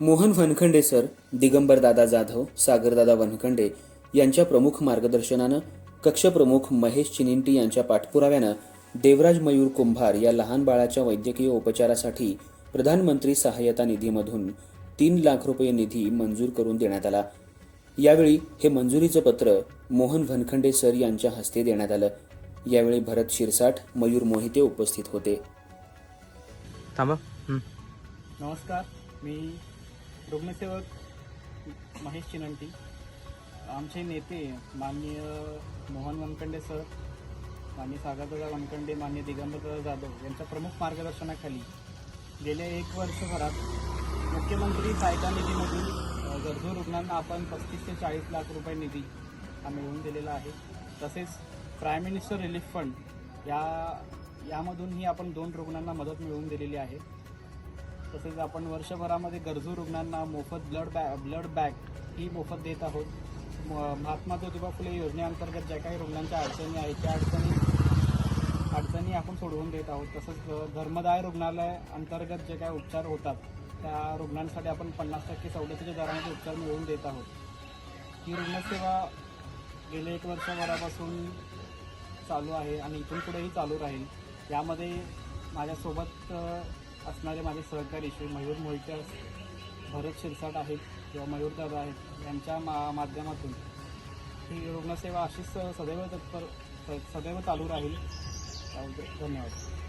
Mohan Wankhede sir दिगंबरदादा जाधव सागरदादा वनखंडे यांच्या प्रमुख मार्गदर्शनानं कक्षप्रमुख महेश चिनिंटी यांच्या पाठपुराव्यानं देवराज मयूर कुंभार या लहान बाळाच्या वैद्यकीय उपचारासाठी प्रधानमंत्री सहाय्यता निधीमधून तीन लाख रुपये निधी मंजूर करून देण्यात आला. यावेळी हे मंजुरीचं पत्र मोहन वनखंडे सर यांच्या हस्ते देण्यात आलं. यावेळी भरत शिरसाठ मयूर मोहिते उपस्थित होते. थांबा. नमस्कार. मी रुग्णसेवक महेश चिनंटी. आमचे नेते माननीय मोहन वनखंडे सर माननीय सागरदादा वनखंडे माननीय दिगंबरदादा जाधव यांच्या प्रमुख मार्गदर्शनाखाली गेल्या एक वर्षभरात मुख्यमंत्री सहायता निधीमधून गरजू रुग्णांना आपण पस्तीस ते चाळीस लाख रुपये निधी हा मिळवून दिलेला आहे तसेच प्राईम मिनिस्टर रिलीफ फंड या यामधूनही आपण दोन रुग्णांना मदत मिळवून दिलेली आहे. तसेच आपण वर्षभरामध्ये गरजू रुग्णांना मोफत ब्लड बॅ ब्लड बॅग ही मोफत देत आहोत. म- महात्मा ज्योतिबा फुले योजनेअंतर्गत ज्या काही रुग्णांच्या अडचणी आहेत त्या अडचणी अडचणी आपण सोडवून देत आहोत. तसंच धर्मदाय रुग्णालय अंतर्गत जे काही उपचार होतात त्या रुग्णांसाठी आपण पन्नास टक्के सवलतीच्या दरामध्ये उपचार मिळवून देत आहोत. ही रुग्णसेवा गेले एक वर्षभरापासून चालू आहे आणि इथून पुढेही चालू राहील. यामध्ये माझ्यासोबत असणारे माझे सहकारी श्री मयूर मोहिते भरत शिरसाट आहेत किंवा मयूर दादा आहेत यांच्या मा माध्यमातून ही रुग्णसेवा अशीच सदैव तत्पर स- सदैव चालू राहील. धन्यवाद.